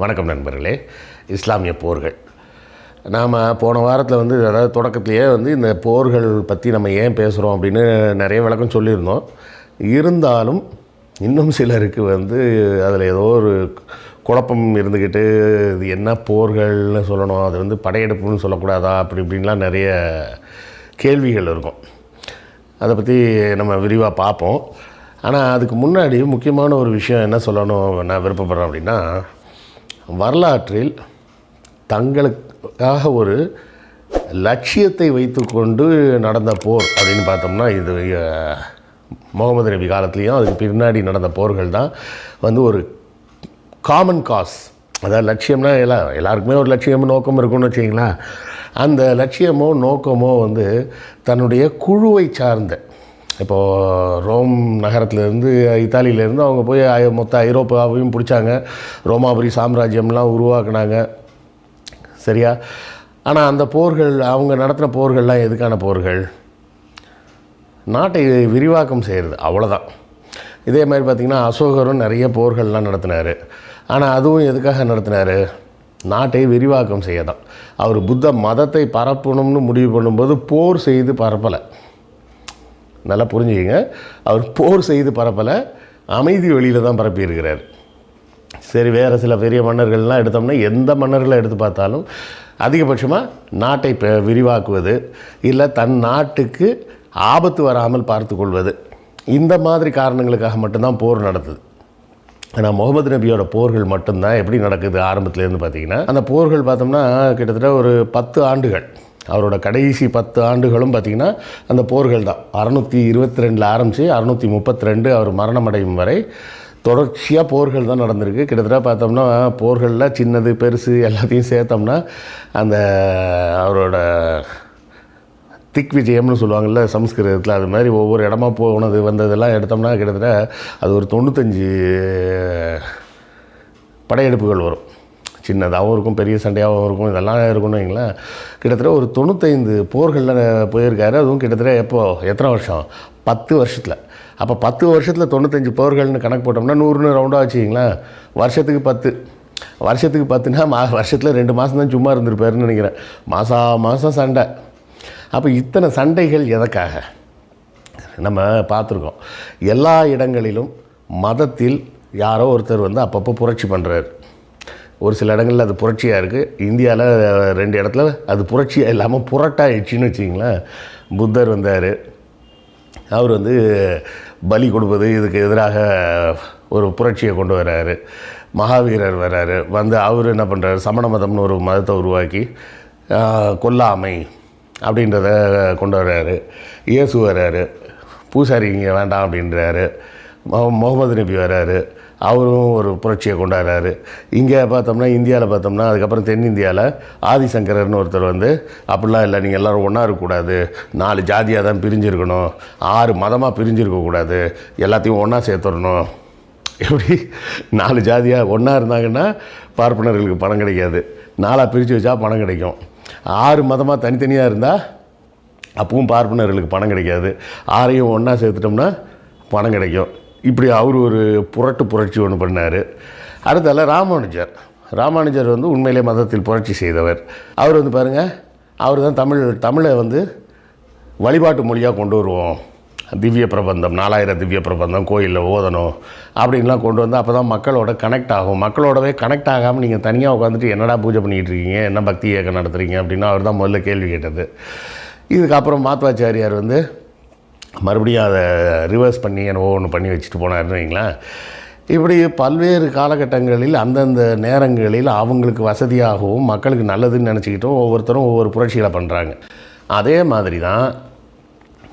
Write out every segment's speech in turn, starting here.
வணக்கம் நண்பர்களே இஸ்லாமிய போர்கள். நாம் போன வாரத்தில் வந்து அதாவது தொடக்கத்திலேயே வந்து இந்த போர்கள் பற்றி நம்ம ஏன் பேசுகிறோம் அப்படின்னு நிறைய விளக்கம் சொல்லியிருந்தோம். இருந்தாலும் இன்னும் சிலருக்கு வந்து அதில் ஏதோ ஒரு குழப்பம் இருந்துக்கிட்டு இது என்ன போர்கள்னு சொல்லணும் அது வந்து படையெடுப்புன்னு சொல்லக்கூடாதா அப்படி இப்படின்லாம் நிறைய கேள்விகள் இருக்கும். அதை பற்றி நம்ம விரிவாக பார்ப்போம். ஆனால் அதுக்கு முன்னாடி முக்கியமான ஒரு விஷயம் என்ன சொல்லணும் நான் விருப்பப்படுறேன் அப்படின்னா வரலாற்றில் தங்களுக்காக ஒரு லட்சியத்தை வைத்துக்கொண்டு நடந்த போர் அப்படின்னு பார்த்தோம்னா இது முகமது நபி காலத்துலேயும் அதுக்கு பின்னாடி நடந்த போர்கள் தான் வந்து ஒரு காமன் காஸ் அதாவது லட்சியம்னா எல்லா எல்லாருக்குமே ஒரு லட்சியமும் நோக்கம் இருக்கும்னு வச்சிங்களேன் அந்த லட்சியமோ நோக்கமோ வந்து தன்னுடைய குழுவை சார்ந்த இப்போது ரோம் நகரத்துலேருந்து இத்தாலியிலேருந்து அவங்க போய் ஐ- மொத்த ஐரோப்பாவையும் பிடிச்சாங்க. ரோமாபுரி சாம்ராஜ்யம்லாம் உருவாக்குனாங்க. சரியா? ஆனால் அந்த போர்கள் அவங்க நடத்தின போர்கள்லாம் எதுக்கான போர்கள்? நாட்டை விரிவாக்கம் செய்கிறது அவ்வளோதான் இதே மாதிரி பார்த்திங்கன்னா அசோகரும் நிறைய போர்கள்லாம் நடத்தினார். ஆனால் அதுவும் எதுக்காக நடத்தினார்? நாட்டை விரிவாக்கம் செய்ய தான் அவர் புத்த மதத்தை பரப்பணும்னு முடிவு பண்ணும்போது போர் செய்து பரப்பலை. நல்லா புரிஞ்சுக்கங்க. அவர் போர் செய்து பரப்பலை அமைதி வழியில் தான் பரப்பியிருக்கிறார். சரி வேறு சில பெரிய மன்னர்கள்லாம் எடுத்தோம்னா எந்த மன்னர்களை எடுத்து பார்த்தாலும் அதிகபட்சமாக நாட்டை பெ- விரிவாக்குவது இல்லை தன் நாட்டுக்கு ஆபத்து வராமல் பார்த்து கொள்வது. இந்த மாதிரி காரணங்களுக்காக மட்டும்தான் போர் நடத்துது ஆனால் முகமது நபியோட போர்கள் மட்டும்தான் எப்படி நடக்குது ஆரம்பத்துலேருந்து பார்த்திங்கன்னா அந்த போர்கள் பார்த்தோம்னா கிட்டத்தட்ட ஒரு பத்து ஆண்டுகள். அவரோட கடைசி பத்து ஆண்டுகளும் பார்த்திங்கன்னா அந்த போர்கள் தான். அறநூற்றி இருபத்தி ரெண்டில் ஆரம்பித்து அறநூற்றி முப்பத்தி ரெண்டு அவர் மரணமடையும் வரை தொடர்ச்சியாக போர்கள் தான் நடந்திருக்கு. கிட்டத்தட்ட பார்த்தோம்னா போர்களில் சின்னது பெருசு எல்லாத்தையும் சேர்த்தோம்னா அந்த அவரோட திக் விஜயம்னு சொல்லுவாங்கள்ல சம்ஸ்கிருதத்தில் அது மாதிரி ஒவ்வொரு இடமா போனது வந்ததெல்லாம் எடுத்தோம்னா கிட்டத்தட்ட அது ஒரு தொண்ணூத்தஞ்சு படையெடுப்புகள் வரும். சின்னதாகவும் இருக்கும் பெரிய சண்டையாகவும் இருக்கும் இதெல்லாம் இருக்கும்னு வைங்களேன். கிட்டத்தட்ட ஒரு தொண்ணூத்தைந்து போர்களில் போயிருக்காரு. அதுவும் கிட்டத்தட்ட எப்போ? எத்தனை வருஷம்? பத்து வருஷத்தில். அப்போ பத்து வருஷத்தில் தொண்ணூத்தஞ்சு போர்கள்னு கணக்கு போட்டோம்னா நூறுன்னு ரவுண்டாக வச்சுக்கிங்களேன் வருஷத்துக்கு பத்து. வருஷத்துக்கு பத்துனா மா வருஷத்தில் ரெண்டு மாதம் தான் சும்மா இருந்திருப்பாருன்னு நினைக்கிறேன். மாதம் மாதம் சண்டை. அப்போ இத்தனை சண்டைகள் எதற்காக? நம்ம பார்த்துருக்கோம். எல்லா இடங்களிலும் மதத்தில் யாரோ ஒருத்தர் வந்து அப்பப்போ புரட்சி பண்ணுறாரு ஒரு சில இடங்களில் அது புரட்சியாக இருக்குது இந்தியாவில் ரெண்டு இடத்துல அது புரட்சியாக இல்லாமல் புரட்டாயிடுச்சின்னு வச்சிங்களேன் புத்தர் வந்தார். அவர் வந்து பலி கொடுப்பது இதுக்கு எதிராக ஒரு புரட்சியை கொண்டு வர்றாரு மகாவீரர் வர்றாரு வந்து அவர் என்ன பண்ணுறாரு சமண மதம்னு ஒரு மதத்தை உருவாக்கி கொல்லாமை அப்படின்றத கொண்டு வர்றாரு இயேசு வர்றாரு பூசாரி இங்கே வேண்டாம் அப்படின்றாரு. மொ- முகமது நபி வர்றாரு அவரும் ஒரு புரட்சியை கொண்டாடுறாரு. இங்கே பார்த்தோம்னா இந்தியாவில் பார்த்தோம்னா அதுக்கப்புறம் தென்னிந்தியாவில் ஆதிசங்கரர்னு ஒருத்தர் வந்து அப்படிலாம் இல்லை நீங்கள் எல்லோரும் ஒன்றா இருக்கக்கூடாது நாலு ஜாதியாக தான் பிரிஞ்சிருக்கணும். ஆறு மதமாக பிரிஞ்சிருக்கக்கூடாது எல்லாத்தையும் ஒன்றா சேர்த்துடணும். எப்படி நாலு ஜாதியாக ஒன்றா இருந்தாங்கன்னா பார்ப்பனர்களுக்கு பணம் கிடைக்காது. நாலாக பிரித்து வச்சா பணம் கிடைக்கும். ஆறு மதமாக தனித்தனியாக இருந்தால் அப்பவும் பார்ப்பனர்களுக்கு பணம் கிடைக்காது. ஆறையும் ஒன்றா சேர்த்துட்டோம்னா பணம் கிடைக்கும். இப்படி அவர் ஒரு புரட்டு புரட்சி ஒன்று பண்ணார். அடுத்தால ராமானுஜர். ராமானுஜர் வந்து உண்மையிலே மதத்தில் புரட்சி செய்தவர். அவர் வந்து பாருங்கள் அவர் தான் தமிழ் தமிழை வந்து வழிபாட்டு மொழியாக கொண்டு வருவோம். திவ்ய பிரபந்தம் நாலாயிரம் திவ்ய பிரபந்தம் கோயிலில் ஓதணும் அப்படின்லாம் கொண்டு வந்து அப்போ தான் மக்களோட கனெக்ட் ஆகும். மக்களோடவே கனெக்ட் ஆகாமல் நீங்கள் தனியாக உட்காந்துட்டு என்னடா பூஜை பண்ணிக்கிட்டு இருக்கீங்க என்ன பக்தி இயக்கம் நடத்துகிறீங்க அப்படின்னு அவர் தான் முதல்ல கேள்வி கேட்டது. இதுக்கப்புறம் மாத்வாச்சாரியார் வந்து மறுபடியும் அதை ரிவர்ஸ் பண்ணி என்னவோ ஒன்று பண்ணி வச்சுட்டு போனாருன்னு வைங்களேன். இப்படி பல்வேறு காலகட்டங்களில் அந்தந்த நேரங்களில் அவங்களுக்கு வசதியாகவும் மக்களுக்கு நல்லதுன்னு நினச்சிக்கிட்டும் ஒவ்வொருத்தரும் ஒவ்வொரு புரட்சிகளை பண்ணுறாங்க அதே மாதிரி தான்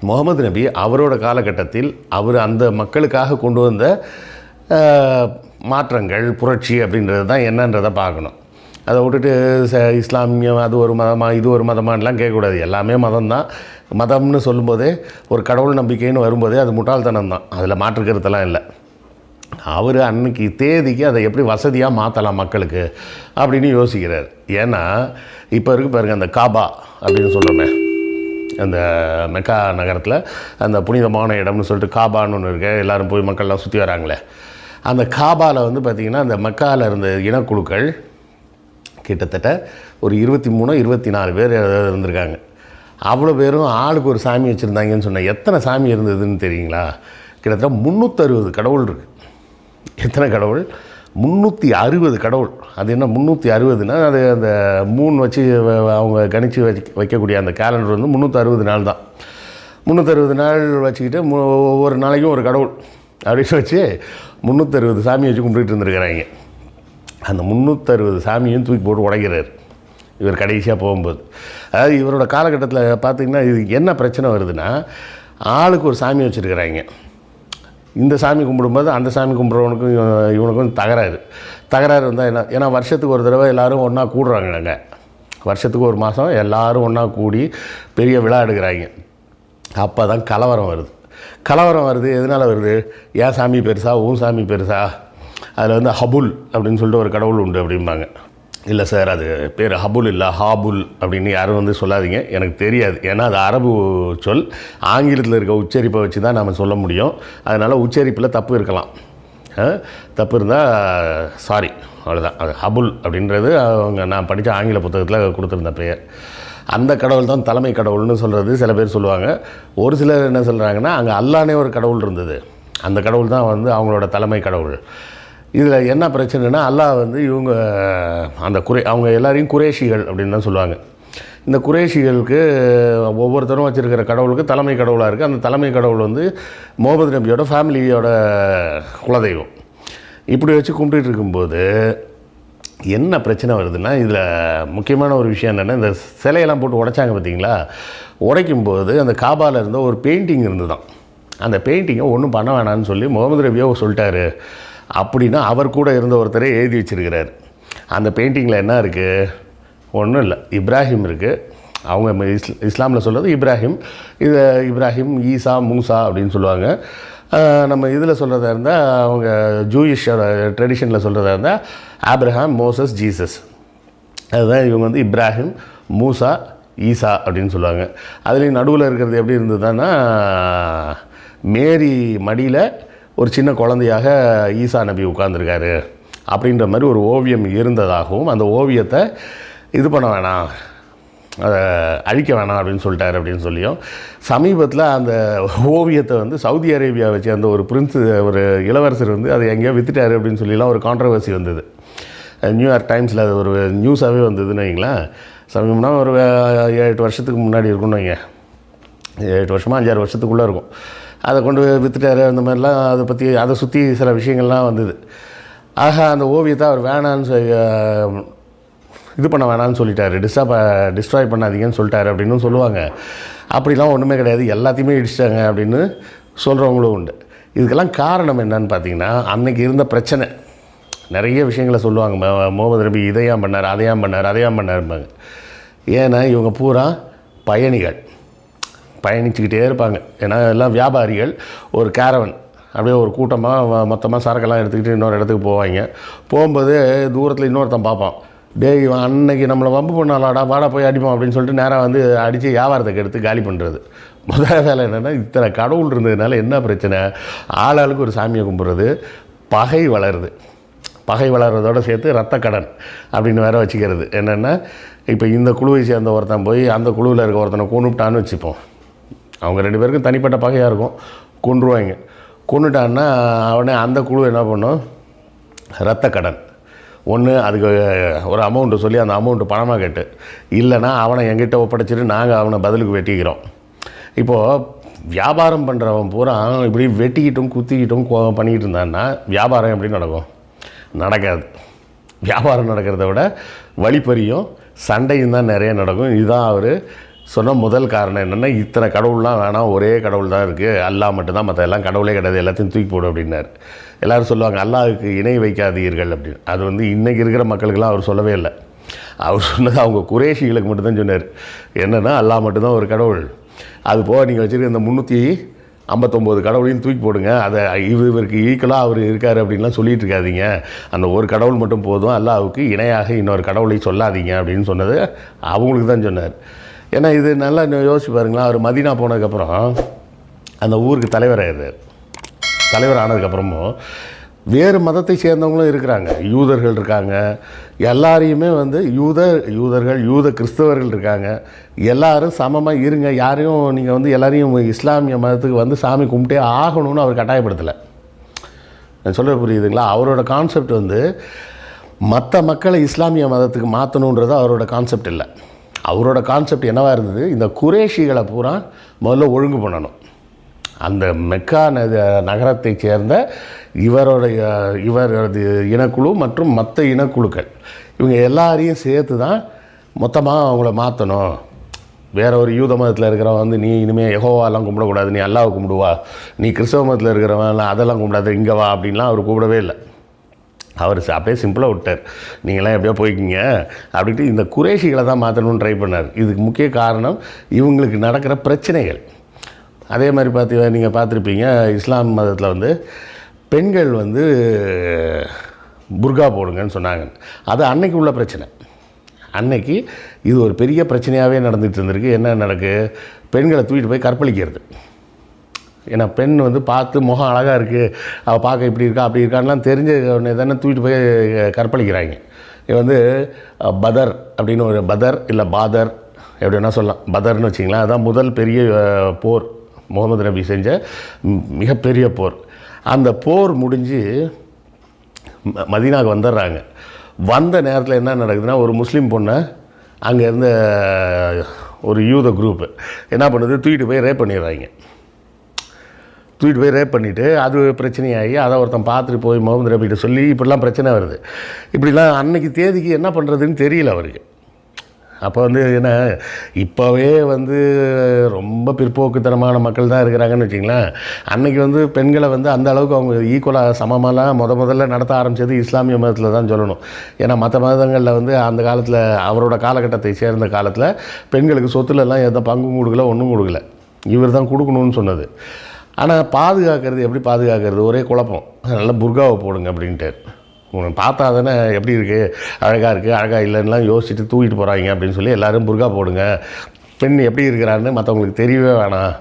முகமது நபி அவரோட காலகட்டத்தில் அவர் அந்த மக்களுக்காக கொண்டு வந்த மாற்றங்கள் புரட்சி அப்படின்றது தான் என்னன்றதை பார்க்கணும். அதை விட்டுட்டு ச இஸ்லாமியம் அது ஒரு மதமா இது ஒரு மதமானலாம் கேட்கக்கூடாது. எல்லாமே மதம் தான் மதம்னு சொல்லும்போதே ஒரு கடவுள் நம்பிக்கைன்னு வரும்போதே அது முட்டாள்தனம் தான் அதில் மாற்றுக்கிறதெல்லாம் இல்லை. அவர் அன்னைக்கு தேதிக்கு அதை எப்படி வசதியாக மாற்றலாம் மக்களுக்கு அப்படின்னு யோசிக்கிறார். ஏன்னா இப்போ இருக்கு பாருங்க அந்த காபா அப்படின்னு சொல்கிறோமே அந்த மெக்கா நகரத்தில் அந்த புனிதமான இடம்னு சொல்லிட்டு காபான்னு ஒன்று இருக்கு. எல்லாரும் போய் மக்கள்லாம் சுற்றி வராங்களே. அந்த காபாவில் வந்து பார்த்திங்கன்னா அந்த மக்காவில் இருந்த இனக்குழுக்கள் கிட்டத்தட்ட ஒரு இருபத்தி மூணு இருபத்தி நாலு பேர் இருந்திருக்காங்க. அவ்வளோ பேரும் ஆளுக்கு ஒரு சாமி வச்சுருந்தாங்கன்னு சொன்னால் எத்தனை சாமி இருந்ததுன்னு தெரியுங்களா? கிட்டத்தட்ட முந்நூற்றறுபது கடவுள் இருக்குது எத்தனை கடவுள்? முந்நூற்றி அறுபது கடவுள். அது என்ன முந்நூற்றி அறுபதுன்னா அது அந்த மூணு வச்சு அவங்க கணிச்சு வச்சு வைக்கக்கூடிய அந்த கேலண்டர் வந்து முந்நூற்றி அறுபது நாள் தான். முந்நூற்றறுபது நாள் வச்சுக்கிட்டு ஒவ்வொரு நாளைக்கும் ஒரு கடவுள் அப்படின்னு வச்சு முந்நூற்றறுபது சாமி வச்சு கும்பிட்டுட்டு இருந்திருக்கிறாங்க. அந்த முந்நூற்றறுபது சாமியும் தூக்கி போட்டு உடைக்கிறார். இவர் கடைசியாக போகும்போது. அதாவது இவரோட காலகட்டத்தில் பார்த்திங்கன்னா இது என்ன பிரச்சனை வருதுன்னா ஆளுக்கு ஒரு சாமி வச்சுருக்கிறாங்க. இந்த சாமி கும்பிடும்போது அந்த சாமி கும்பிட்றவனுக்கும் இவனுக்கும் தகராறு. தகராறு வந்தால் என்ன ஏன்னா வருஷத்துக்கு ஒரு தடவை எல்லோரும் ஒன்றா கூடுறாங்கங்க. வருஷத்துக்கு ஒரு மாதம் எல்லாரும் ஒன்றா கூடி பெரிய விழா எடுக்கிறாங்க. அப்போ தான் கலவரம் வருது. கலவரம் வருது எதனால் வருது? ஏன் சாமி பெருசா? உன் சாமி பெருசா? அதில் வந்து ஹபுல் அப்படின்னு சொல்லிட்டு ஒரு கடவுள் உண்டு அப்படிம்பாங்க. இல்லை சார் அது பேர் ஹபுல் இல்லை ஹாபுல் அப்படின்னு யாரும் வந்து சொல்லாதீங்க. எனக்கு தெரியாது. ஏன்னா அது அரபு சொல். ஆங்கிலத்தில் இருக்க உச்சரிப்பை வச்சு தான் நம்ம சொல்ல முடியும். அதனால் உச்சரிப்பில் தப்பு இருக்கலாம். தப்பு இருந்தால் சாரி. அவ்வளோதான் அது ஹபுல் அப்படின்றது அவங்க நான் படித்த ஆங்கில புத்தகத்தில் கொடுத்துருந்த பெயர். அந்த கடவுள் தான் தலைமை கடவுள்னு சொல்கிறது சில பேர் சொல்லுவாங்க. ஒரு சிலர் என்ன சொல்கிறாங்கன்னா அங்கே அல்லானே ஒரு கடவுள் இருந்தது. அந்த கடவுள் தான் வந்து அவங்களோட தலைமை கடவுள். இதில் என்ன பிரச்சனைனா அல்லாஹ் வந்து இவங்க அந்த குறை அவங்க எல்லாரையும் குறைஷிகள் அப்படின்னு தான் சொல்லுவாங்க. இந்த குறைஷிகளுக்கு ஒவ்வொருத்தரும் வச்சுருக்கிற கடவுளுக்கு தலைமை கடவுளாக இருக்குது அந்த தலைமை கடவுள் வந்து முகமது நபியோட ஃபேமிலியோட குலதெய்வம். இப்படி வச்சு கும்பிட்டு இருக்கும்போது என்ன பிரச்சனை வருதுன்னா இதில் முக்கியமான ஒரு விஷயம் என்னென்னா இந்த சிலையெல்லாம் போட்டு உடைச்சாங்க பார்த்தீங்களா உடைக்கும்போது அந்த காபாவில் இருந்த ஒரு பெயிண்டிங் இருந்துதான். அந்த பெயிண்டிங்கை ஒன்றும் பண்ண வேணாம்னு சொல்லி முகமது ரபியோ சொல்லிட்டாரு. அப்படின்னா அவர் கூட இருந்த ஒருத்தரே எழுதி வச்சிருக்கிறார். அந்த பெயிண்டிங்கில் என்ன இருக்குது ஒன்றும் இல்லை. இப்ராஹிம் இருக்குது அவங்க இஸ் இஸ்லாமில் சொல்கிறது இப்ராஹிம். இது இப்ராஹிம் ஈசா மூசா அப்படின்னு சொல்லுவாங்க. நம்ம இதில் சொல்கிறதா இருந்தால் அவங்க ஜூயிஷோட ட்ரெடிஷனில் சொல்கிறதா இருந்தால் ஆப்ரஹாம் மோசஸ் ஜீசஸ். அதுதான் இவங்க வந்து இப்ராஹிம் மூசா ஈசா அப்படின்னு சொல்லுவாங்க. அதுலேயும் நடுவில் இருக்கிறது எப்படி இருந்ததுன்னா மேரி மடியில் ஒரு சின்ன குழந்தையாக ஈசா நபி உட்கார்ந்துருக்காரு அப்படின்ற மாதிரி ஒரு ஓவியம் இருந்ததாகவும் அந்த ஓவியத்தை இது பண்ண வேணாம் அதை அழிக்க வேணாம் அப்படின்னு சொல்லிட்டாரு அப்படின்னு சொல்லியும் சமீபத்தில் அந்த ஓவியத்தை வந்து சவுதி அரேபியாவை வச்சு அந்த ஒரு பிரின்ஸ் ஒரு இளவரசர் வந்து அதை எங்கேயோ வித்துட்டாரு அப்படின்னு சொல்லிலாம் ஒரு கான்ட்ரவர்சி வந்தது. நியூயார்க் டைம்ஸில் அது ஒரு நியூஸாகவே வந்ததுன்னு வைங்களேன். சமீபம்னா ஒரு ஏழு எட்டு வருஷத்துக்கு முன்னாடி இருக்கும்னு வைங்க. ஏழு எட்டு வருஷமாக அஞ்சாறு வருஷத்துக்குள்ளே இருக்கும். அதை கொண்டு போய் வித்துட்டாரு அந்த மாதிரிலாம் அதை பற்றி அதை சுற்றி சில விஷயங்கள்லாம் வந்தது. ஆக அந்த ஓவியத்தை அவர் வேணான்னு சொல்லி இது பண்ண வேணாம்னு சொல்லிட்டாரு. டிஸ்டர்ப் டிஸ்ட்ராய் பண்ணாதீங்கன்னு சொல்லிட்டாரு அப்படின்னு சொல்லுவாங்க. அப்படிலாம் ஒன்றுமே கிடையாது. எல்லாத்தையுமே இடிச்சிட்டாங்க அப்படின்னு சொல்கிறவங்களும் உண்டு. இதுக்கெல்லாம் காரணம் என்னன்னு பார்த்தீங்கன்னா அன்றைக்கி இருந்த பிரச்சனை. நிறைய விஷயங்களை சொல்லுவாங்க. ம- முகமது நபி இதையாம் பண்ணார் அதையாம் பண்ணார் அதையாம் பண்ணாருப்பாங்க ஏன்னா இவங்க பூரா பயணிகள். பயணிச்சுக்கிட்டே இருப்பாங்க. ஏன்னா எல்லாம் வியாபாரிகள். ஒரு கேரவன் அப்படியே ஒரு கூட்டமாக மொத்தமாக சரக்கெல்லாம் எடுத்துக்கிட்டு இன்னொரு இடத்துக்கு போவாங்க. போகும்போது தூரத்தில் இன்னொருத்தன் பார்ப்பான். டேய் அன்னைக்கு நம்மளை வம்பு பண்ணாலாடா வாடா போய் அடிப்போம் அப்படின்னு சொல்லிட்டு நேராக வந்து அடித்து வியாபாரத்துக்கு எடுத்து காலி பண்ணுறது முதல் வேலை என்னென்னா இத்தனை கடவுள் இருந்ததுனால என்ன பிரச்சனை? ஆளாளுக்கு ஒரு சாமியை கும்பிட்றது பகை வளருது. பகை வளர்றதோட சேர்த்து ரத்த கடன் அப்படின்னு வேற வச்சுக்கிறது. என்னென்னா இப்போ இந்த குழுவை சேர்ந்த ஒருத்தன் போய் அந்த குழுவில் இருக்க ஒருத்தனை கொண்டுட்டான்னு வச்சுப்போம். அவங்க ரெண்டு பேருக்கும் தனிப்பட்ட பகையாக இருக்கும். கொன்றுவாங்க. கொண்டுட்டான்னா அவனே அந்த குழு என்ன பண்ணும்? ரத்த கடன். ஒன்று அதுக்கு ஒரு அமௌண்ட்டு சொல்லி அந்த அமௌண்ட்டு பணமாக கேட்டு இல்லைன்னா அவனை எங்கிட்ட ஒப்படைச்சிட்டு நாங்கள் அவனை பதிலுக்கு வெட்டிக்கிறோம். இப்போது வியாபாரம் பண்ணுறவன் பூரா இப்படி வெட்டிக்கிட்டும் குத்திக்கிட்டும் கோ- பண்ணிக்கிட்டு இருந்தான்னா வியாபாரம் எப்படி நடக்கும்? நடக்காது. வியாபாரம் நடக்கிறத விட வழிப்பறியும் சண்டையும் தான் நிறைய நடக்கும். இதுதான் அவர் சொன்ன முதல் காரணம் என்னென்னா இத்தனை கடவுள்லாம் வேணாம் ஒரே கடவுள் தான் இருக்குது அல்லாஹ் மட்டும்தான் மற்ற எல்லாம் கடவுளே கிடையாது. எல்லாத்தையும் தூக்கி போடும் அப்படின்னாரு. எல்லோரும் சொல்லுவாங்க அல்லாவுக்கு இணை வைக்காதீர்கள் அப்படின்னு. அது வந்து இன்றைக்கி இருக்கிற மக்களுக்கெல்லாம் அவர் சொல்லவே இல்லை. அவர் சொன்னது அவங்க குரேஷிகளுக்கு மட்டும்தான் சொன்னார். என்னென்னா அல்லாஹ் மட்டும்தான் ஒரு கடவுள். அது போக நீங்கள் வச்சுருக்க இந்த முந்நூற்றி ஐம்பத்தொம்போது கடவுளையும் தூக்கி போடுங்க. அதை இவ- இவருக்கு ஈக்குவலாக அவர் இருக்கார் அப்படின்லாம் சொல்லிகிட்டு இருக்காதீங்க. அந்த ஒரு கடவுள் மட்டும் போதும். அல்லாஹ்வுக்கு இணையாக இன்னொரு கடவுளை சொல்லாதீங்க அப்படின்னு சொன்னது அவங்களுக்கு தான் சொன்னார். ஏன்னா இது நல்லா இன்னும் யோசிச்சு பாருங்களேன். அவர் மதினா போனதுக்கப்புறம் அந்த ஊருக்கு தலைவர் ஆயிடுறார். தலைவர் ஆனதுக்கப்புறமும் வேறு மதத்தை சேர்ந்தவங்களும் இருக்கிறாங்க. யூதர்கள் இருக்காங்க. எல்லாரையுமே வந்து யூத யூதர்கள் யூத கிறிஸ்தவர்கள் இருக்காங்க. எல்லாரும் சமமாக இருங்க. யாரையும் நீங்கள் வந்து எல்லாரையும் இஸ்லாமிய மதத்துக்கு வந்து சாமி கும்பிட்டே ஆகணும்னு அவர் கட்டாயப்படுத்தலை. நான் சொல்ல புரியுதுங்களா? அவரோட கான்செப்ட் வந்து மற்ற மக்களை இஸ்லாமிய மதத்துக்கு மாற்றணுன்றது அவரோட கான்செப்ட் இல்லை. அவரோட கான்செப்ட் என்னவாக இருந்தது? இந்த குரேஷிகளை பூரா முதல்ல ஒழுங்கு பண்ணணும். அந்த மெக்கா நக- நகரத்தைச் சேர்ந்த இவருடைய இவரது இனக்குழு மற்றும் மற்ற இனக்குழுக்கள். இவங்க எல்லாரையும் சேர்த்து தான் மொத்தமாக அவங்கள மாற்றணும் வேற ஒரு யூத மதத்தில் இருக்கிறவன் வந்து நீ இனிமேல் எகோவாலாம் கும்பிடக்கூடாது. நீ அல்லாவை கும்பிடுவா. நீ கிறிஸ்தவ மதத்தில் இருக்கிறவன் அதெல்லாம் கும்பிடாது. இங்கே வா அப்படின்லாம் அவர் கூப்பிடவே இல்லை. அவர் அப்படியே சிம்பிளாக விட்டார். நீங்களாம் எப்படியோ போய்க்கிங்க. அப்படின்ட்டு இந்த குறைஷிகளை தான் மாற்றணும்னு ட்ரை பண்ணார். இதுக்கு முக்கிய காரணம் இவங்களுக்கு நடக்கிற பிரச்சனைகள். அதே மாதிரி பார்த்து நீங்கள் பார்த்துருப்பீங்க இஸ்லாம் மதத்தில் வந்து பெண்கள் வந்து புர்கா போடுங்கன்னு சொன்னாங்க. அது அன்னைக்கு உள்ள பிரச்சனை. அன்னைக்கு இது ஒரு பெரிய பிரச்சனையாகவே நடந்துகிட்டு இருந்திருக்கு. என்ன நடக்கு? பெண்களை தூக்கிட்டு போய் கற்பழிக்கிறது. ஏன்னா பெண் வந்து பார்த்து முகம் அழகாக இருக்குது அவள் பார்க்க இப்படி இருக்கா அப்படி இருக்கான்லாம் தெரிஞ்ச உடனே தானே தூக்கிட்டு போய் கற்பழிக்கிறாங்க. இது வந்து பதர் அப்படின்னு ஒரு பதர் இல்லை பாதர் எப்படி வேணால் சொல்லலாம். பதர்னு வச்சிங்களேன் அதுதான் முதல் பெரிய போர். முகமது நபி செஞ்ச மிகப்பெரிய போர். அந்த போர் முடிஞ்சு ம- மதீனாவுக்கு வந்துடுறாங்க. வந்த நேரத்தில் என்ன நடக்குதுன்னா ஒரு முஸ்லீம் பொண்ணை அங்கே இருந்த ஒரு யூத குரூப்பு என்ன பண்ணுது? தூக்கிட்டு போய் ரேப் பண்ணிடுறாங்க. தூக்கிட்டு போய் ரேப் பண்ணிவிட்டு அது பிரச்சனையாகி அதை ஒருத்தன் பார்த்துட்டு போய் முகமது ரபிகிட்ட சொல்லி இப்படிலாம் பிரச்சனை வருது. இப்படிலாம் அன்னைக்கு தேதிக்கு என்ன பண்ணுறதுன்னு தெரியல அவருக்கு. அப்போ வந்து என்ன இப்போவே வந்து ரொம்ப பிற்போக்குத்தனமான மக்கள் தான் இருக்கிறாங்கன்னு வச்சிங்களேன் அன்றைக்கி வந்து பெண்களை வந்து அந்த அளவுக்கு அவங்க ஈக்குவலாக சமமாலாம் முத முதல்ல நடத்த ஆரம்பித்தது இஸ்லாமிய மதத்தில் தான் சொல்லணும். ஏன்னா மற்ற மதங்களில் வந்து அந்த காலத்தில் அவரோட காலகட்டத்தை சேர்ந்த காலத்தில் பெண்களுக்கு சொத்துலலாம் எந்த பங்கும் கொடுக்கல ஒன்றும் கொடுக்கல. இவர் தான் கொடுக்கணும்னு சொன்னது. ஆனால் பாதுகாக்கிறது எப்படி பாதுகாக்கிறது? ஒரே குழப்பம். அதனால் புர்காவை போடுங்க அப்படின்ட்டு. உனக்கு பார்த்தா தானே எப்படி இருக்குது அழகாக இருக்குது அழகாக இல்லைன்னுலாம் யோசிச்சுட்டு தூக்கிட்டு போகிறாங்க அப்படின்னு சொல்லி எல்லோரும் புர்கா போடுங்க. பெண் எப்படி இருக்கிறான்னு மற்றவங்களுக்கு தெரியவே வேணாம்.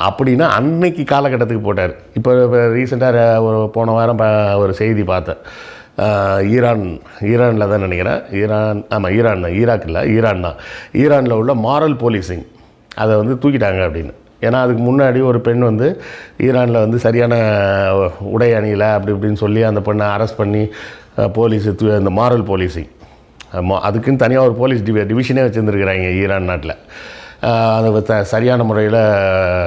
அப்படின்னா அன்னைக்கு காலகட்டத்துக்கு போட்டார். இப்போ ரீசெண்டாக ஒரு போன வாரம் ப- ஒரு செய்தி பார்த்தேன். ஈரான் ஈரானில் தான் நினைக்கிறேன். ஈரான் ஆமாம் ஈரான் தான் ஈராக் இல்லை ஈரான் தான். ஈரானில் உள்ள மாரல் போலீசிங் அதை வந்து தூக்கிட்டாங்க அப்படின்னு. ஏன்னா அதுக்கு முன்னாடி ஒரு பெண் வந்து ஈரானில் வந்து சரியான உடை அணியலை அப்படி இப்படின்னு சொல்லி அந்த பெண்ணை அரெஸ்ட் பண்ணி போலீஸ் இந்த மாரல் போலீஸிங் அதுக்குன்னு தனியாக ஒரு போலீஸ் டிவி டிவிஷனே வச்சுருந்துருக்குறாங்க ஈரான் நாட்டில். அது த சரியான முறையில்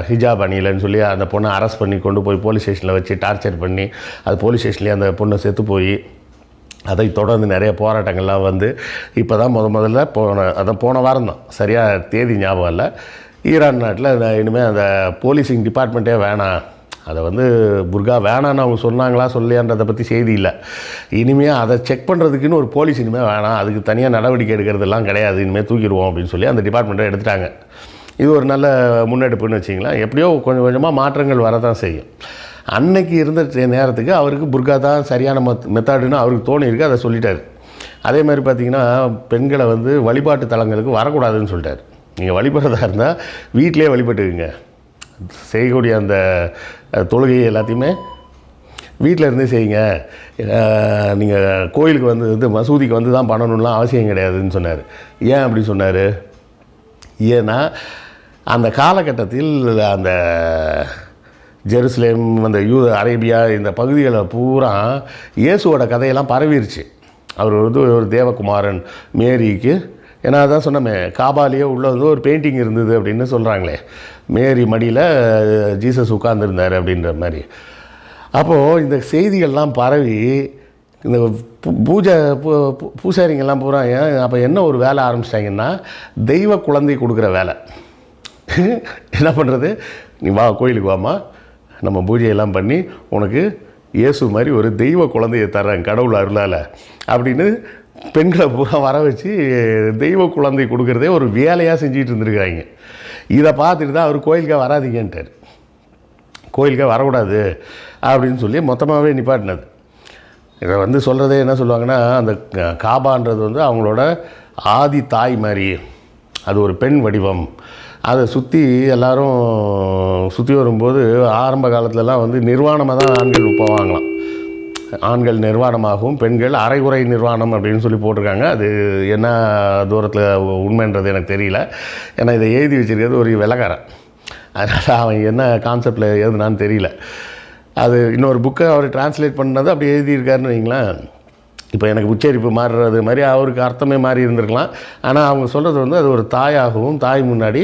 ஹிஜாப் அணியலைன்னு சொல்லி அந்த பொண்ணை அரெஸ்ட் பண்ணி கொண்டு போய் போலீஸ் ஸ்டேஷனில் வச்சு டார்ச்சர் பண்ணி அது போலீஸ் ஸ்டேஷன்லேயே அந்த பொண்ணை செத்து போய் அதை தொடர்ந்து நிறைய போராட்டங்கள்லாம் வந்து இப்போ தான் முத முதல்ல போன அதான் போன வாரம் தான். சரியாக தேதி ஞாபகம் இல்லை. ஈரான் நாட்டில் இனிமேல் அந்த போலீசிங் டிபார்ட்மெண்ட்டே வேணாம். அதை வந்து புர்கா வேணான்னு அவங்க சொன்னாங்களா சொல்லியான்றதை பற்றி செய்தி இல்லை. இனிமேல் அதை செக் பண்ணுறதுக்குன்னு ஒரு போலீஸ் இனிமேல் வேணாம். அதுக்கு தனியாக நடவடிக்கை எடுக்கிறதெல்லாம் கிடையாது. இனிமேல் தூக்கிடுவோம் அப்படின்னு சொல்லி அந்த டிபார்ட்மெண்ட்டை எடுத்துட்டாங்க. இது ஒரு நல்ல முன்னெடுப்புன்னு வச்சிங்களேன் எப்படியோ கொஞ்சம் கொஞ்சமாக மாற்றங்கள் வரதான் செய்யும். அன்னைக்கு இருந்த நேரத்துக்கு அவருக்கு புர்கா தான் சரியான மெத் மெத்தாடுன்னு அவருக்கு தோணியிருக்கு. அதை சொல்லிட்டார். அதே மாதிரி பார்த்திங்கன்னா பெண்களை வந்து வழிபாட்டு தலங்களுக்கு வரக்கூடாதுன்னு சொல்லிட்டார். நீங்கள் வழிபடுறதா இருந்தால் வீட்டிலே வழிபட்டுக்குங்க. செய்யக்கூடிய அந்த தொழுகை எல்லாத்தையுமே வீட்டில் இருந்தே செய்யுங்க. நீங்கள் கோயிலுக்கு வந்து இது மசூதிக்கு வந்து தான் பண்ணணும்லாம் அவசியம் கிடையாதுன்னு சொன்னார். ஏன் அப்படி சொன்னார்? ஏன்னா அந்த காலகட்டத்தில் அந்த ஜெருசலேம் அந்த யூ அரேபியா இந்த பகுதிகளை பூரா இயேசுவோட கதையெல்லாம் பரவிருச்சு. அவர் வந்து ஒரு தேவகுமாரன் மேரிக்கு ஏன்னா அதான் சொன்னமே காபாலேயே உள்ள வந்து ஒரு பெயிண்டிங் இருந்தது அப்படின்னு சொல்கிறாங்களே மேரி மடியில் ஜீசஸ் உட்கார்ந்துருந்தார் அப்படின்ற மாதிரி. அப்போது இந்த செய்திகள்லாம் பரவி இந்த பூ- பூஜை பூ- பூ- பூசாரிங்கெல்லாம் பூரா ஏன் அப்போ என்ன ஒரு வேலை ஆரம்பிச்சிட்டாங்கன்னா தெய்வ குழந்தை கொடுக்குற வேலை. என்ன பண்ணுறது நீ வா கோயிலுக்கு வாமா நம்ம பூஜையெல்லாம் பண்ணி உனக்கு இயேசு மாதிரி ஒரு தெய்வ குழந்தையை தர்றேன் கடவுள் அருளால் அப்படின்னு பெண்களை பூரா வர வச்சு தெய்வ குழந்தை கொடுக்குறதே ஒரு வேலையாக செஞ்சுட்டு இருந்திருக்கிறாங்க இதை பார்த்துட்டு தான் அவர் கோயிலுக்கே வராதீங்கன்ட்டார். கோயிலுக்கே வரக்கூடாது அப்படின்னு சொல்லி மொத்தமாகவே நிப்பாட்டினது. இதை வந்து சொல்கிறதே என்ன சொல்லுவாங்கன்னா அந்த காபான்றது வந்து அவங்களோட ஆதி தாய் மாதிரி. அது ஒரு பெண் வடிவம். அதை சுற்றி எல்லோரும் சுற்றி வரும்போது ஆரம்ப காலத்துலலாம் வந்து நிர்வாணமாக தான் ஆண்கள் போவாங்களாம் ஆண்கள் நிர்வாணமாகவும் பெண்கள் அரைகுறை நிர்வாணம் அப்படின்னு சொல்லி போட்டிருக்காங்க. அது என்ன தூரத்தில் உண்மைன்றது எனக்கு தெரியல. ஏன்னா இதை எழுதி வச்சிருக்கிறது ஒரு விலகாரன் அதனால் அவன் என்ன கான்செப்டில் எழுதுனான்னு தெரியல. அது இன்னொரு புக்கை அவர் டிரான்ஸ்லேட் பண்ணது அப்படி எழுதியிருக்காருன்னு வைங்களேன். இப்போ எனக்கு உச்சரிப்பு மாறுறது மாதிரி அவருக்கு அர்த்தமே மாறி இருந்திருக்கலாம். ஆனால் அவங்க சொல்கிறது வந்து அது ஒரு தாயாகவும் தாய் முன்னாடி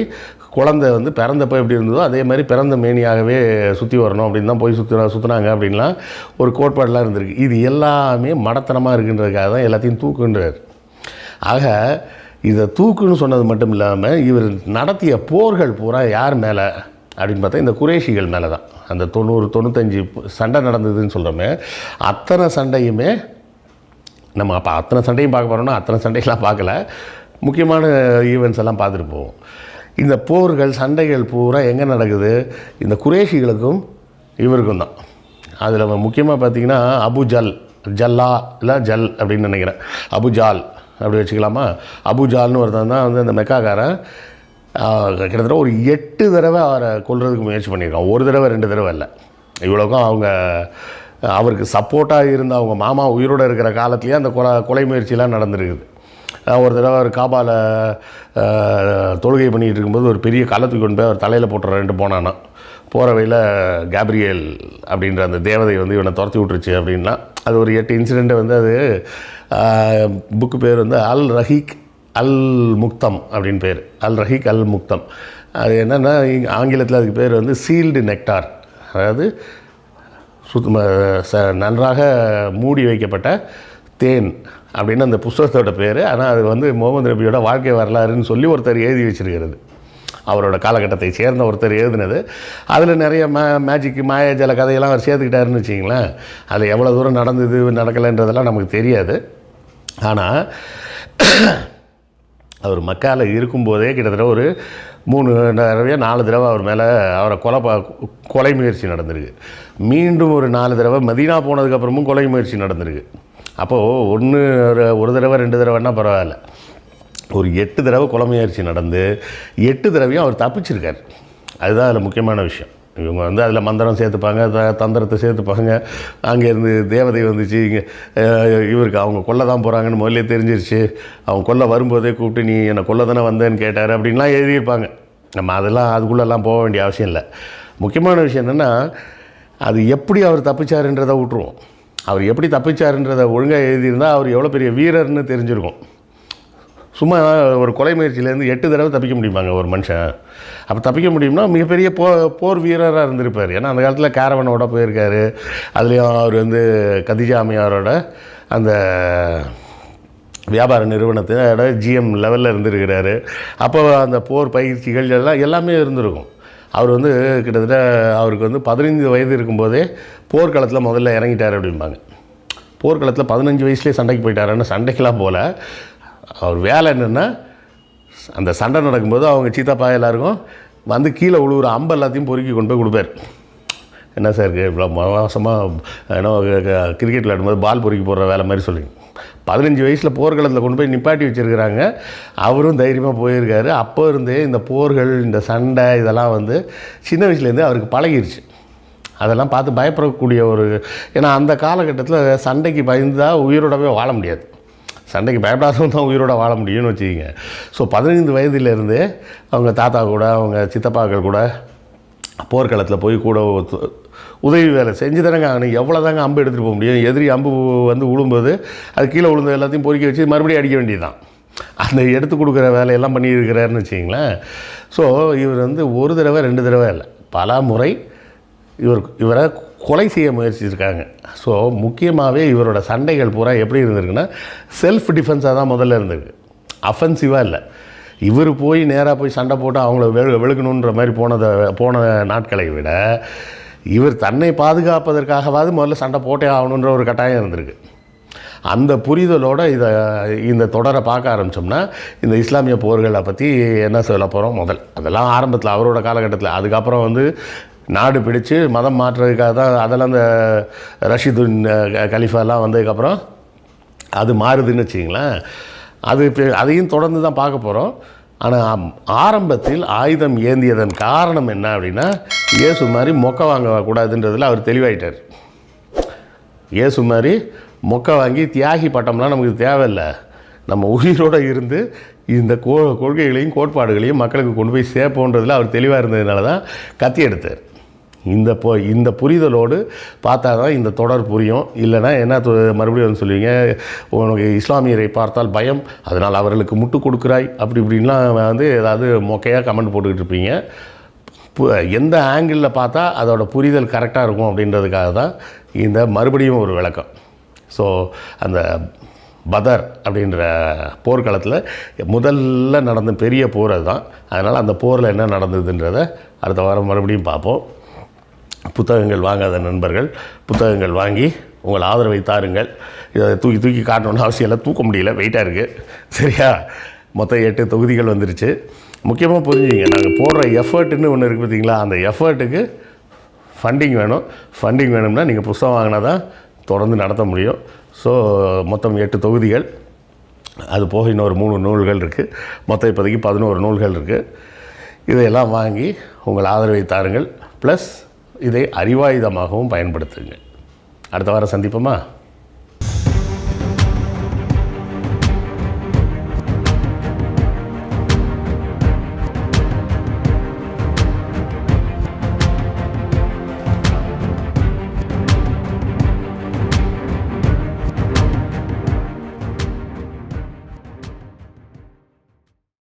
குழந்தை வந்து பிறந்தப்போ எப்படி இருந்ததோ அதே மாதிரி பிறந்த மேனியாகவே சுற்றி வரணும் அப்படின்னு தான் போய் சுற்றி சுற்றுனாங்க அப்படின்லாம் ஒரு கோட்பாடெலாம் இருந்திருக்கு. இது எல்லாமே மடத்தனமாக இருக்குன்றதுக்காக தான் எல்லாத்தையும் தூக்குன்றார். ஆக இதை தூக்குன்னு சொன்னது மட்டும் இல்லாமல் இவர் நடத்திய போர்கள் பூரா யார் மேலே? அப்படின்னு பார்த்தா இந்த குரேஷிகள் மேலே தான். அந்த தொண்ணூறு தொண்ணூத்தஞ்சு சண்டை நடந்ததுன்னு சொல்கிறோமே அத்தனை சண்டையுமே நம்ம அப்போ அத்தனை சண்டையும் பார்க்க போகிறோம்னா அத்தனை சண்டையெல்லாம் பார்க்கல. முக்கியமான ஈவெண்ட்ஸ் எல்லாம் பார்த்துட்டு போவோம். இந்த போர்கள் சண்டைகள் பூரா எங்கே நடக்குது? இந்த குரேஷிகளுக்கும் இவருக்கும் தான். அதில் முக்கியமாக பார்த்தீங்கன்னா அபு ஜல் ஜல்லா இல்லை ஜல் அப்படின்னு நினைக்கிறேன். அபு ஜால் அப்படி வச்சுக்கலாமா? அபு ஜால்னு ஒருத்தன் தான் வந்து அந்த மெக்காக்காரன் கிட்டத்தட்ட ஒரு எட்டு தடவை அவரை கொல்றதுக்கு முயற்சி பண்ணியிருக்கான். ஒரு தடவை ரெண்டு தடவை இல்லை. இவ்வளோக்கும் அவங்க அவருக்கு சப்போர்ட்டாக இருந்த அவங்க மாமா உயிரோடு இருக்கிற காலத்துலேயே அந்த கொலை கொலை முயற்சியெலாம் நடந்திருக்குது. ஒரு தடவை அவர் காபால தொழுகை பண்ணிகிட்டு இருக்கும்போது ஒரு பெரிய களத்துக்கு கொண்டு போய் அவர் தலையில் போட்டுற ரெண்டு போனானா. போகிற வழியில் கேப்ரியல் அப்படின்ற அந்த தேவதை வந்து இவனை துரத்தி விட்டுருச்சு அப்படின்னா அது ஒரு எட்டு இன்சிடெண்ட்டை வந்து அது புக்கு பேர் வந்து அல் ரஹீக் அல் முக்தம் அப்படின்னு பேர். அல் ரஹீக் அல் முக்தம். அது என்னென்னா ஆங்கிலத்தில் அதுக்கு பேர் வந்து சீல்டு நெக்டார் அதாவது சுத்த ச நன்றாக மூடி வைக்கப்பட்ட தேன். அப்படின்னு அந்த புஸ்தகத்தோட பேர். ஆனால் அது வந்து முகமது நபியோட வாழ்க்கை வரலாறுன்னு சொல்லி ஒருத்தர் எழுதி வச்சிருக்கிறது. அவரோட காலகட்டத்தை சேர்ந்த ஒருத்தர் எழுதினது. அதில் நிறைய மே மேஜிக் மாயாஜால கதையெல்லாம் அவர் சேர்த்துக்கிட்டாருன்னு வச்சிங்களேன் அதில் எவ்வளோ தூரம் நடந்தது நடக்கலைன்றதெல்லாம் நமக்கு தெரியாது. ஆனால் அவர் மக்கால இருக்கும்போதே கிட்டத்தட்ட ஒரு மூணு தடவையோ நாலு தடவை அவர் மேலே அவரை கொலை கொலை முயற்சி நடந்திருக்கு. மீண்டும் ஒரு நாலு தடவை மதீனா போனதுக்கப்புறமும் கொலை முயற்சி நடந்திருக்கு. அப்போது ஒன்று ஒரு ஒரு தடவை ரெண்டு தடவைன்னா பரவாயில்ல. ஒரு எட்டு தடவை கொலை முயற்சி நடந்து எட்டு தடவையும் அவர் தப்பிச்சிருக்கார். அதுதான் அதில் முக்கியமான விஷயம். இவங்க வந்து அதில் மந்திரம் சேர்த்துப்பாங்க த- தந்திரத்தை சேர்த்துப்பாங்க. அங்கேருந்து தேவதை வந்துச்சு இங்கே இவருக்கு அவங்க கொல்ல தான் போகிறாங்கன்னு முதல்ல தெரிஞ்சிருச்சு. அவங்க கொல்ல வரும்போதே கூப்பிட்டு நீ என்னை கொல்ல தானே வந்தேன்னு கேட்டார் அப்படின்லாம் எழுதியிருப்பாங்க. நம்ம அதெல்லாம் அதுக்குள்ளெல்லாம் போக வேண்டிய அவசியம் இல்லை. முக்கியமான விஷயம் என்னென்னா அது எப்படி அவர் தப்பிச்சாருன்றதை விட்டுருவோம். அவர் எப்படி தப்பிச்சாருன்றதை ஒழுங்காக எழுதியிருந்தால் அவர் எவ்வளோ பெரிய வீரர்னு தெரிஞ்சிருக்கும். சும்மா ஒரு கொலை முயற்சியிலேருந்து எட்டு தடவை தப்பிக்க முடியுமாங்க ஒரு மனுஷன். அப்போ தப்பிக்க முடியும்னா மிகப்பெரிய போ போர் வீரராக இருந்திருப்பார். ஏன்னா அந்த காலத்தில் கேரவனோட போயிருக்காரு. அதுலேயும் அவர் வந்து கதிஜாமியாரோட அந்த வியாபார நிறுவனத்தோட ஜிஎம் லெவலில் இருந்திருக்கிறாரு. அப்போ அந்த போர் பயிற்சிகள் எல்லாம் எல்லாமே இருந்திருக்கும். அவர் வந்து கிட்டத்தட்ட அவருக்கு வந்து பதினைந்து வயது இருக்கும்போதே போர்க்களத்தில் முதல்ல இறங்கிட்டார் அப்படிம்பாங்க. போர்க்களத்தில் பதினஞ்சு வயசுலேயே சண்டைக்கு போயிட்டாருன்னு சண்டைக்கெல்லாம் போல். அவர் வேலை என்னென்னா அந்த சண்டை நடக்கும்போது அவங்க சீத்தாப்பா எல்லாருக்கும் வந்து கீழே உழுவுற அம்பு எல்லாத்தையும் பொறுக்கி கொண்டு போய் கொடுப்பார். என்ன சார் இவ்வளோ மோசமாக ஏன்னா கிரிக்கெட் விளையாடும்போது பால் பொறுக்கி போடுற வேலை மாதிரி சொல்லுங்கள் பதினஞ்சு வயசில் போர்க்களத்தில் கொண்டு போய் நிப்பாட்டி வச்சுருக்கிறாங்க. அவரும் தைரியமாக போயிருக்காரு. அப்போ இருந்தே இந்த போர்கள் இந்த சண்டை இதெல்லாம் வந்து சின்ன வயசுலேருந்தே அவருக்கு பழகிருச்சு. அதெல்லாம் பார்த்து பயப்படக்கூடிய ஒரு ஏன்னா அந்த காலகட்டத்தில் சண்டைக்கு பயந்தால் உயிரோடவே வாழ முடியாது. சண்டைக்கு பயப்படாதவங்க தான் உயிரோட வாழ முடியும்னு வச்சுக்கிங்க. ஸோ பதினைந்து வயதிலேருந்தே அவங்க தாத்தா கூட அவங்க சித்தப்பாக்கள் கூட போர்க்களத்தில் போய் கூட உதவி வேலை செஞ்சு தானேங்க ஆகணும். எவ்வளோ தாங்க அம்பு எடுத்துகிட்டு போக முடியும்? எதிரி அம்பு வந்து விழும்போது அது கீழே விழுந்த எல்லாத்தையும் பொறுக்கி வச்சு மறுபடியும் அடிக்க வேண்டியதுதான். அந்த எடுத்து கொடுக்குற வேலையெல்லாம் பண்ணியிருக்கிறாருன்னு வச்சிங்களேன் ஸோ இவர் வந்து ஒரு தடவை ரெண்டு தடவை இல்லை. பல முறை இவர் இவரை கொலை செய்ய முயற்சிச்சிருக்காங்க. ஸோ முக்கியமாகவே இவரோட சண்டைகள் பூரா எப்படி இருந்திருக்குன்னா செல்ஃப் டிஃபென்ஸாக தான் முதல்ல இருந்திருக்கு. அஃபென்சிவாக இல்லை. இவர் போய் நேராக போய் சண்டை போட்டு அவங்கள வெளு வெளுக்கணுன்ற மாதிரி போனதை போன நாட்களை விட இவர் தன்னை பாதுகாப்பதற்காகவாது முதல்ல சண்டை போட்டே ஆகணுன்ற ஒரு கட்டாயம் இருந்திருக்கு. அந்த புரிதலோட இதை இந்த தொடரை பார்க்க ஆரம்பித்தோம்னா இந்த இஸ்லாமிய போர்களை பற்றி என்ன சொல்ல போகிறோம் முதல். அதெல்லாம் ஆரம்பத்தில் அவரோட காலகட்டத்தில். அதுக்கப்புறம் வந்து நாடு பிடிச்சு மதம் மாற்றுறதுக்காக தான் அதெல்லாம் இந்த ரஷீதுன் கலிஃபாலாம் வந்ததுக்கப்புறம் அது மாறுதுன்னு வச்சிங்களேன் அது அதையும் தொடர்ந்து தான் பார்க்க போகிறோம் ஆனால் ஆரம்பத்தில் ஆயுதம் ஏந்தியதன் காரணம் என்ன அப்படின்னா இயேசு மாதிரி மொக்க வாங்கக்கூடாதுன்றதில் அவர் தெளிவாயிட்டார். இயேசு மாதிரி மொக்கை வாங்கி தியாகி பட்டம்லாம் நமக்கு தேவையில்லை. நம்ம உயிரோடு இருந்து இந்த கொள்கைகளையும் கோட்பாடுகளையும் மக்களுக்கு கொண்டு போய் சேர்ப்போன்றதில் அவர் தெளிவாக இருந்ததுனால தான் கத்தி எடுத்தார். இந்த பொ இந்த புரிதலோடு பார்த்தா தான் இந்த தொடர் புரியும். இல்லைன்னா என்ன தொ- மறுபடியும் வந்து சொல்லுவீங்க உனக்கு இஸ்லாமியரை பார்த்தால் பயம் அதனால் அவர்களுக்கு முட்டு கொடுக்குறாய் அப்படி இப்படின்லாம் வந்து ஏதாவது மொக்கையாக கமெண்ட் போட்டுக்கிட்டு இருப்பீங்க. பு- எந்த ஆங்கிளில் பார்த்தா அதோட புரிதல் கரெக்டாக இருக்கும் அப்படின்றதுக்காக தான் இந்த மறுபடியும் ஒரு விளக்கம். ஸோ அந்த பதர் அப்படின்ற போர்க்களத்தில் முதல்ல நடந்த பெரிய போர் அதுதான். அதனால் அந்த போரில் என்ன நடந்ததுன்றதை அடுத்த வாரம் மறுபடியும் பார்ப்போம். புத்தகங்கள் வாங்காத நண்பர்கள் புத்தகங்கள் வாங்கி உங்கள் ஆதரவை தாருங்கள். இதை தூக்கி தூக்கி காட்டணும்னு அவசியம் இல்லை. தூக்க முடியல. வெயிட்டாக இருக்குது சரியா? மொத்தம் எட்டு தொகுதிகள் வந்துருச்சு. முக்கியமாக புரிஞ்சுங்க நாங்கள் போடுற எஃபர்ட்டுன்னு ஒன்று இருக்குது பார்த்தீங்களா அந்த எஃபர்ட்டுக்கு ஃபண்டிங் வேணும். ஃபண்டிங் வேணும்னா நீங்கள் புஸ்தகம் வாங்கினா தான் தொடர்ந்து நடத்த முடியும். ஸோ மொத்தம் எட்டு தொகுதிகள். அது போக இன்னொரு மூணு நூல்கள் இருக்குது மொத்தம் இப்போதைக்கு பதினோரு நூல்கள் இருக்குது இதையெல்லாம் வாங்கி உங்கள் ஆதரவை தாருங்கள். ப்ளஸ் இதை அறிவாயுதமாகவும் பயன்படுத்துங்க. அடுத்த வாரம் சந்திப்போமா?